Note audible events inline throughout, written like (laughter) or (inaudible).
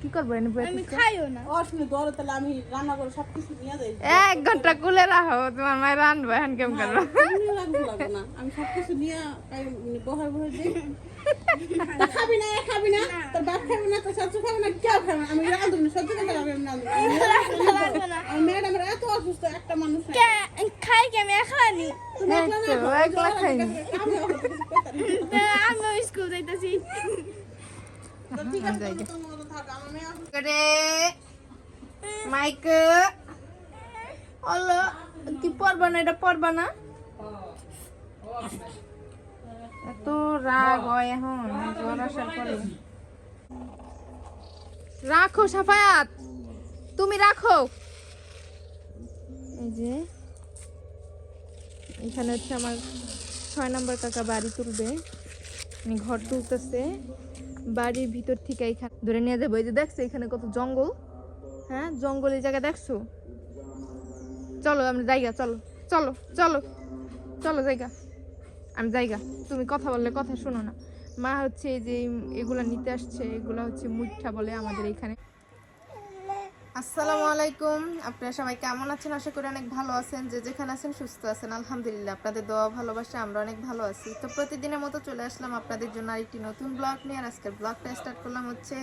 কি করব আমি? খাইও না। অসুবিধা ধরো তাহলে আমি রান্না করে সব কিছু নিয়ে যাই। এক ঘণ্টা কুলে রাখো তোমার মায়ের রানবো এখন কেমন করব না। আমি সব কিছু নিয়ে বহার বহার দিই তা খাবি না এ খাবি না তোর বাপ খাবি না তোর শাশু খাবি না কেউ খাবে না। আমি রাঁধবো না সত্যি কথা আমি রাঁধবো না। আমি ম্যাডামের এত অসুস্থ একটা মানুষ খাই কে আমি খাইনি একলা না এই তো, খাও, একলা ওই যে খাইনি। আমি অত কিছু করতে পারি না। আমি স্কুল যাইতেছি। ঠিক আছে মাইক অলো কি পড়বা না এটা পড়বা না এত রাগ হয় এখন রাখো সাফায়াত তুমি রাখো এই যে এখানে হচ্ছে আমার ছয় নম্বর কাকা বাড়ি তুলবে ঘর তুলতেছে বাড়ির ভিতর থেকে এখানে ধরে নিয়ে যাব। এই যে দেখছ, এখানে কত জঙ্গল। হ্যাঁ জঙ্গল এই জায়গা দেখছ? চলো, আমি জায়গা, চলো চলো চলো চলো জায়গা। আমি জায়গা, তুমি কথা বললে কথা শোনো না। মা হচ্ছে এই যে এগুলা নিতে আসছে, এগুলা হচ্ছে মুঠা বলে আমাদের এখানে। আসসালামু আলাইকুম। আপনারা সবাই কেমন আছেন? আশা করি অনেক ভালো আছেন। যে যেখানে আছেন সুস্থ আছেন। আলহামদুলিল্লাহ, আপনাদের দোয়া ভালোবাসা আমরা অনেক ভালো আছি। তো প্রতিদিনের মতো চলে আসলাম আপনাদের জন্য আরেকটি নতুন ব্লগ নিয়ে। আর আজকের ব্লগটা স্টার্ট করলাম হচ্ছে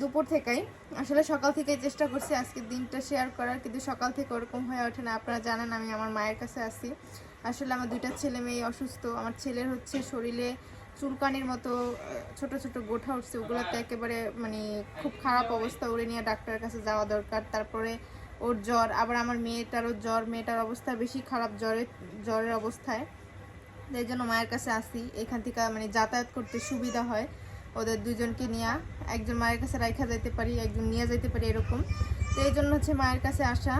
দুপুর থেকেই। আসলে সকাল থেকেই চেষ্টা করছি আজকের দিনটা শেয়ার করার, কিন্তু সকাল থেকে ওরকম হয়ে ওঠে না। আপনারা জানেন, আমি আমার মায়ের কাছে আছি। আসলে আমার দুইটা ছেলে মেয়ে অসুস্থ। আমার ছেলের হচ্ছে শরীরে চুলকানির মতো ছোট ছোট গোঠা উঠছে, ওগুলোতে একেবারে মানে খুব খারাপ অবস্থা ওরে নিয়ে ডাক্তারের কাছে যাওয়া দরকার। তারপরে ওর জ্বর, আবার আমার মেয়েটারও জ্বর, মেয়েটার অবস্থা বেশি খারাপ জ্বরের জ্বরের অবস্থায়। তো এই জন্য মায়ের কাছে আসি, এখান থেকে মানে যাতায়াত করতে সুবিধা হয় ওদের দুজনকে নিয়ে। একজন মায়ের কাছে রাখা যেতে পারি, একজন নিয়ে যেতে পারি এরকম। তো এই জন্য হচ্ছে মায়ের কাছে আসা।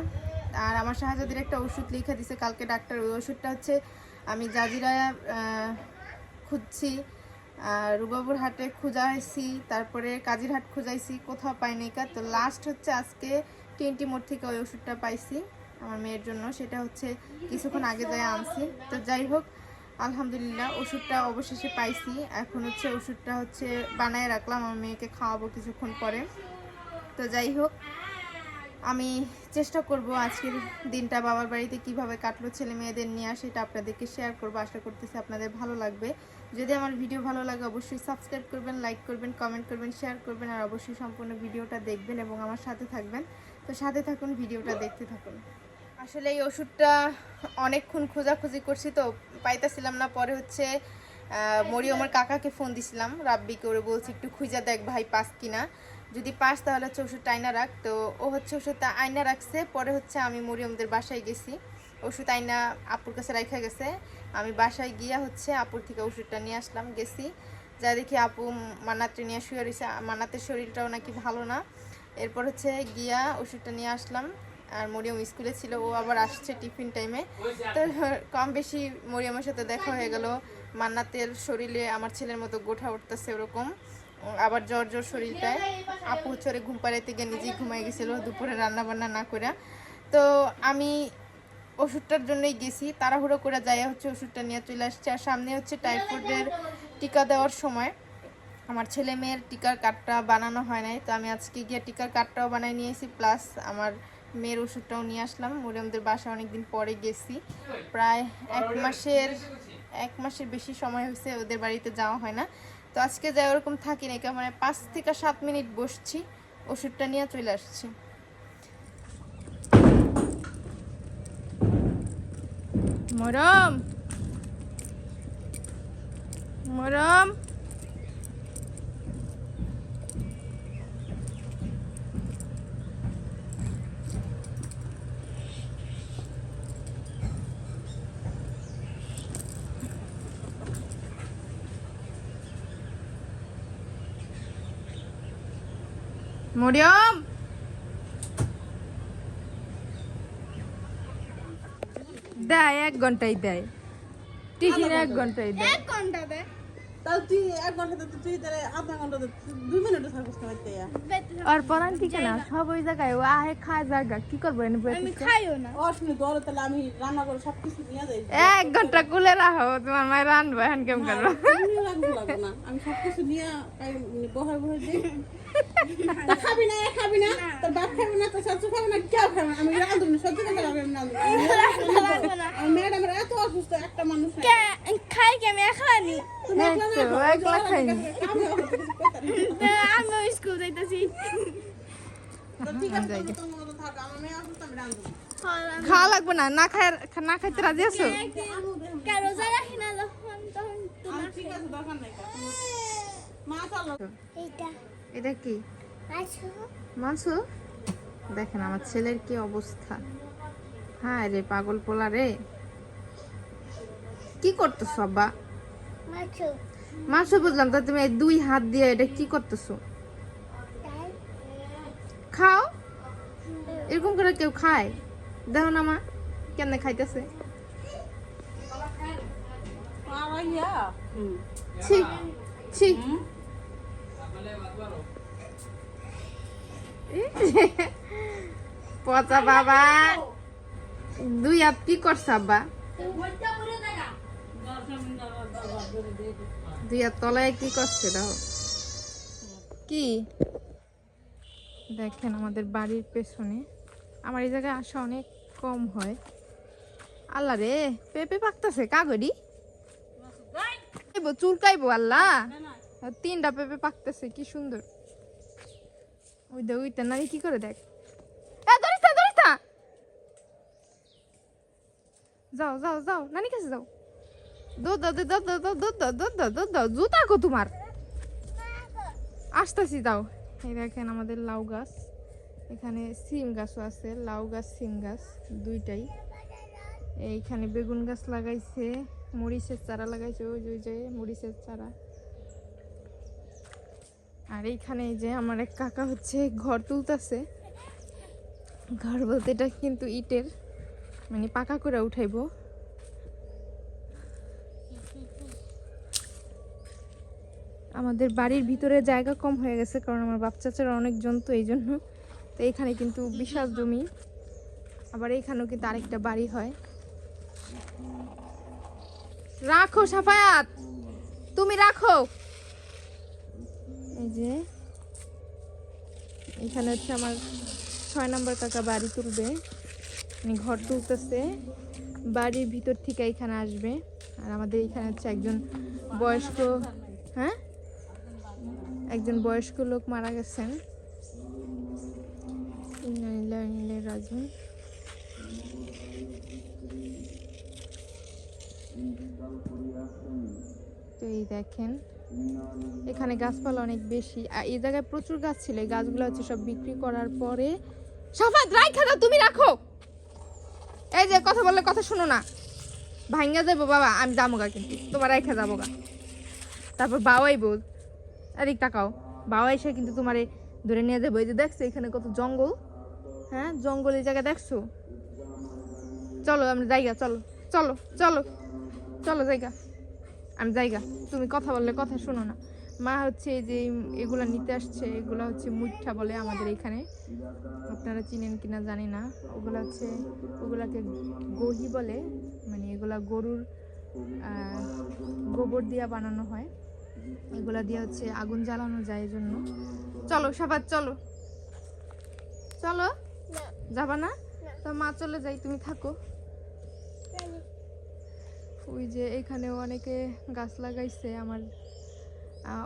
আর আমার শাহজাদির একটা ওষুধ লিখে দিছে, কালকে ডাক্তার, ওই ওষুধটা হচ্ছে আমি জাজিরা খুঁজছি। রুবাবুর হাটে খুঁজাইছি, তারপরে কাজিরহাট খুঁজাইছি, কোথাও পাইনি কা। তো লাস্ট হচ্ছে আজকে টিএনটি মোড় থেকে ওই ওষুধটা পাইছি আমার মেয়ের জন্য, সেটা হচ্ছে কিছুক্ষণ আগে যাই আনছি। তো যাই হোক, আলহামদুলিল্লাহ ওষুধটা অবশেষে পাইছি। এখন হচ্ছে ওষুধটা হচ্ছে বানায় রাখলাম, আমার মেয়েকে খাওয়াবো কিছুক্ষণ পরে। তো যাই হোক আমি চেষ্টা করব আজকের দিনটা বাবার বাড়িতে কীভাবে কাটলো ছেলে মেয়েদের নিয়ে আসে এটা আপনাদেরকে শেয়ার করব। আশা করতেছি আপনাদের ভালো লাগবে। যদি আমার ভিডিও ভালো লাগে অবশ্যই সাবস্ক্রাইব করবেন লাইক করবেন কমেন্ট করবেন শেয়ার করবেন আর অবশ্যই সম্পূর্ণ ভিডিওটা দেখবেন এবং আমার সাথে থাকবেন। তো সাথে থাকুন, ভিডিওটা দেখতে থাকুন। আসলে এই ওষুধটা অনেকক্ষণ খোঁজাখুঁজি করছি তো পাইতেছিলাম না, পরে হচ্ছে আহ, মরিয়মের কাকাকে ফোন দিছিলাম রাব্বিকে ওরে বলছি একটু খুঁজা দেখ ভাই পাস কিনা। যদি পাস তাহলে হচ্ছে ওষুধটা আয়না রাখ। তো ও হচ্ছে ওষুধটা আয়না রাখছে পরে হচ্ছে আমি মরিয়মদের বাসায় গেছি। ওষুধ আয়না আপুর কাছে রাখা গেছে। আমি বাসায় গিয়া হচ্ছে আপুর থেকে ওষুধটা নিয়ে আসলাম গেছি। যা দেখি আপু মানাতে নিয়ে শুয়ে রয়েছে মানাতের শরীরটাও নাকি ভালো না। এরপর হচ্ছে গিয়া ওষুধটা নিয়ে আসলাম। আর মরিয়ম স্কুলে ছিল, ও আবার আসছে টিফিন টাইমে তো কম বেশি মরিয়মের সাথে দেখা হয়ে গেল। মান্নাতের শরীরে আমার ছেলের মতো গোঠা উঠতেছে ওরকম। আবার জ্বর জ্বর শরীরটায়। আপু চরে ঘুম পাড়াইতে গিয়ে নিজেই ঘুমাই গেছিল, দুপুরে রান্না বান্না না করে। তো আমি ওষুধটার জন্যই গেছি, তাড়াহুড়ো করে যাই হচ্ছে ওষুধটা নিয়ে চলে আসছে। আর সামনে হচ্ছে টাইফয়েডের টিকা দেওয়ার সময়। আমার ছেলে মেয়ের টিকার কার্ডটা বানানো হয় নাই, তো আমি আজকে গিয়ে টিকার কার্ডটাও বানাই নিয়েছি প্লাস আমার মেয়ের ওষুধটাও নিয়ে আসলাম। মরিয়মদের বাসা অনেকদিন পরে গেছি। প্রায় এক মাসের এক মাসের বেশি সময় হয়েছে ওদের বাড়িতে যাওয়া হয় না। তো আজকে যাই ওরকম থাকি না মানে পাঁচ থেকে সাত মিনিট বসছি, ওষুধটা নিয়ে চলে আসছি। মরম মরম মরিয়ম দেয় এক ঘন্টাই দেয়। টিফিন এক ঘন্টাই দেয়। এক ঘণ্টা দে তাহলে তুই এক ঘণ্টা তো তুই তাহলে আধা ঘণ্টা তো দুই মিনিটে থাকব খাইতে আর পরান ঠিক না সব ওই জায়গায়। ও আহে খায় জায়গা। কি করব এনে বসে আমি থেকে? খাইও না। অসুবিধা ধরো তাহলে আমি রান্না করে সব কিছু নিয়ে এক ঘণ্টা কুলে রাখো তোমার মায়ের রানবো এখন কেমন করব? আমি সব নিয়ে বহার বহার দিই। তা খাবি না খাবি না তোর বাপ খাবে না তোর শাশু খাবে না কেউ খাবে না। আমি রাঁধব না সহ্য করতে পারবে না। ম্যাডাম এত অসুস্থ একটা মানুষ খাই কি আমি একলা খাই আমি স্কুল যাইতাছি। হ্যাঁ, খাওয়া লাগবে না না খায় না খাইতে রাজি আছো? রোজা রাখি না এটা কি? মাংস দেখেন আমার ছেলের কি অবস্থা। হ্যাঁ রে পাগল পোলা রে। কি করতেছো আব্বা? মাছো। মাংস বুঝলাম তা তুমি দুই হাত দিয়ে এটা কি করতেছো? খাও। এরকম করে কেউ খায়? দেখো না মা কেন খাইতেছে? ছি ছি। (laughs) পচা বাবা। দুই হাত কি করছ আব্বা? দুই হাত তলায় কি করছে দেখো কি? দেখেন আমাদের বাড়ির পেছনে। আমার এই জায়গায় আসা অনেক কম হয়। আল্লাহ রে, পেঁপে পাকতেছে, কাগরি? চুলকাইবো আল্লাহ? তিনটা পেঁপে পাকতেছে, কি সুন্দর। ওই দে, ওইটা নারী কি করে দেখ। যাও যাও যাও, নানি কাছে যাও। দুধ দাও দুধ দাও দুধ দাও দুধ দাও দুধ দাও, জুতা কো তোমার। আসতেছি যাও। এই দেখেন আমাদের লাউ গাছ। এখানে সিম গাছও আছে, লাউ গাছ, সিম গাছ, দুইটাই। এইখানে বেগুন গাছ লাগাইছে, মরিচের চারা লাগাইছে ওই যে, মরিচের চারা। আর এইখানে এই যে আমার এক কাকা হচ্ছে ঘর তুলতেছে। ঘর বলতে এটা কিন্তু ইটের মানে পাকা করে উঠাইবো। আমাদের বাড়ির ভিতরে জায়গা কম হয়ে গেছে, কারণ আমার বাপ চাচারা অনেকজন তো এই জন্য। তো এখানে কিন্তু বিশাল জমি। আবার এইখানেও কিন্তু আরেকটা বাড়ি হয়। রাখো সাফায়াত! তুমি রাখো! এই যে, এখানে হচ্ছে আমার ছয় নম্বর কাকা বাড়ি তুলবে। মানে ঘর তুলতেছে। বাড়ির ভিতর থেকে এখানে আসবে। আর আমাদের এখানে হচ্ছে একজন বয়স্ক হ্যাঁ? একজন বয়স্ক লোক মারা গেছেন। রাজিউন। তো এই দেখেন এখানে গাছপালা অনেক বেশি। আর এই জায়গায় প্রচুর গাছ ছিল। এই গাছগুলো হচ্ছে সব বিক্রি করার পরে সাফাত, রাইখা দাও, তুমি রাখো। এই যে কথা বললে কথা শুনো না। ভাঙ্গা যাব, বাবা, আমি যাব গা কিন্তু। তোমার রাইখা যাব গা। তারপর বাবাই বোধ এদিক তাকাও, বাবা এসে কিন্তু তোমার ধরে নিয়ে যাব। এই যে দেখছ, এখানে কত জঙ্গল। হ্যাঁ জঙ্গল এই জায়গা দেখছ? চলো, আমরা জায়গা, চলো চলো চলো চলো, জায়গা। আমি জায়গা তুমি কথা বললে কথা শোনো না। মা হচ্ছে এই যে এগুলা নিতে আসছে এগুলা হচ্ছে মুঠা বলে আমাদের এখানে। আপনারা চিনেন কিনা জানি না। ওগুলা হচ্ছে ওগুলাকে গহি বলে মানে এগুলা গরুর গোবর দিয়া বানানো হয়। এগুলা দিয়ে হচ্ছে আগুন জ্বালানো যায় জন্য চলো সবার চলো। চলো? যাবা না। তো মা চলে যাই তুমি থাকো। ওই যে এখানেও অনেকে গাছ লাগাইছে আমার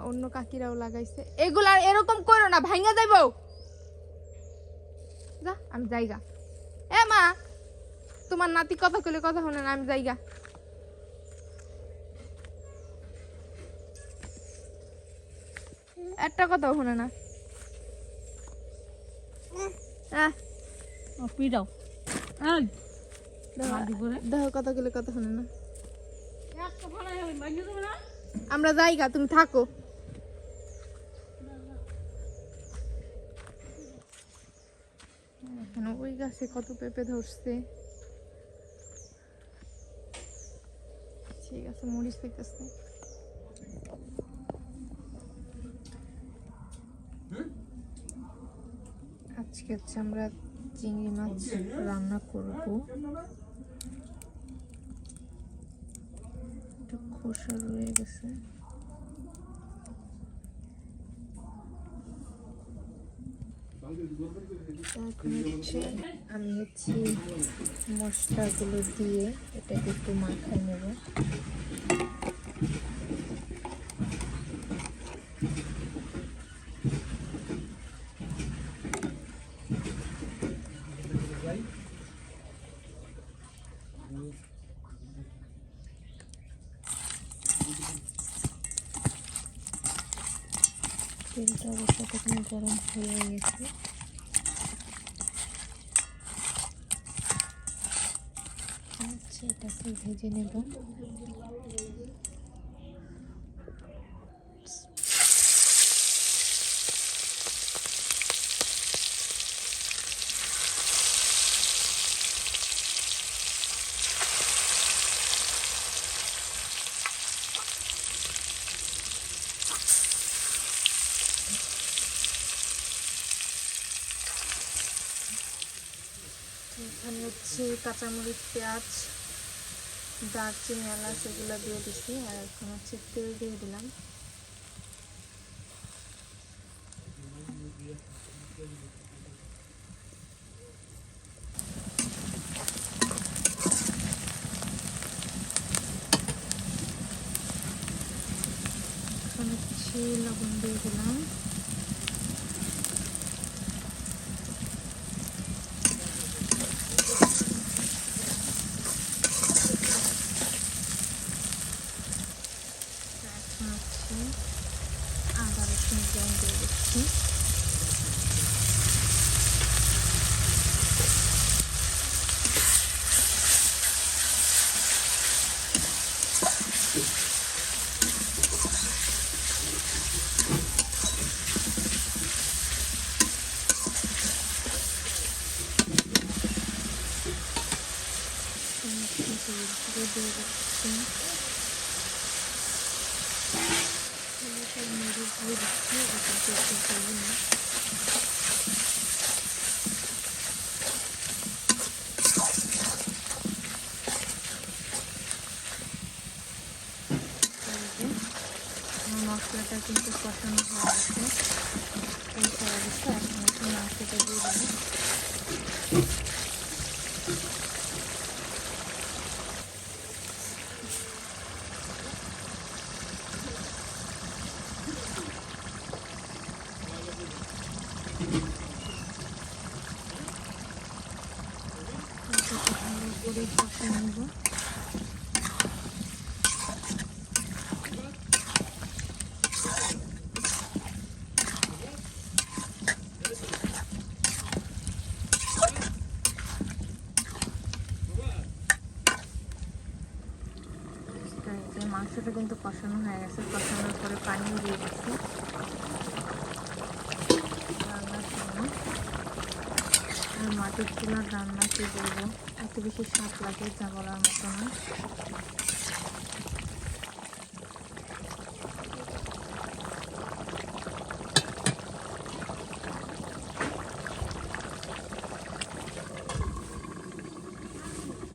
অন্য কাকিরাও লাগাইছে। এগুলা এরকম করো না ভাঙ্গা যাইব। যা আমি যাইগা। এ মা তোমার নাতি কথা কইলে কথা শুনে না আমি যাইগা। একটা কথাও শুনে না। দেখো দেখো কথা কইলে কথা শুনে না। আমরা যাইগা, তুমি থাকো। ওই গাছে কত পেঁপে ধরছে। ঠিক আছে মরিচ হইতেছে। আজকে হচ্ছে আমরা চিংড়ি মাছ রান্না করব একটু খোসা রয়ে গেছে। আমি হচ্ছে মশলাগুলো দিয়ে এটাকে একটু মাখায় নেব। অবস্থা তখন গরম হয়ে গেছে। আচ্ছা এটাকে ভেজে নেব। এখানে হচ্ছে কাঁচামরিচ, পেঁয়াজ, দারচিনি, এলাচ এগুলো দিয়ে দিছি। আর এখন হচ্ছে তেল দিয়ে দিলাম এখন হচ্ছে লবণ দিয়ে দিলাম এখন হচ্ছে আদা রসুন জল দিয়ে দিচ্ছি দিয়ে দিচ্ছি মরিচ দিয়ে দিচ্ছি এটাকে একটু ভেজে নিই এই যে, আমার মশলাটা কিন্তু কষানো হয়ে গেছে এই অবস্থা এখন একটু মাংসটা দিয়ে দেবো করে নেব তো এই যে মাংসটা কিন্তু কষানো হয়ে গেছে কষানোর পরে পানি দিয়ে দিচ্ছি। আর মাটির চুলার রান্না কী বলব এত বেশি স্বাদ লাগে যা বলার মতো না।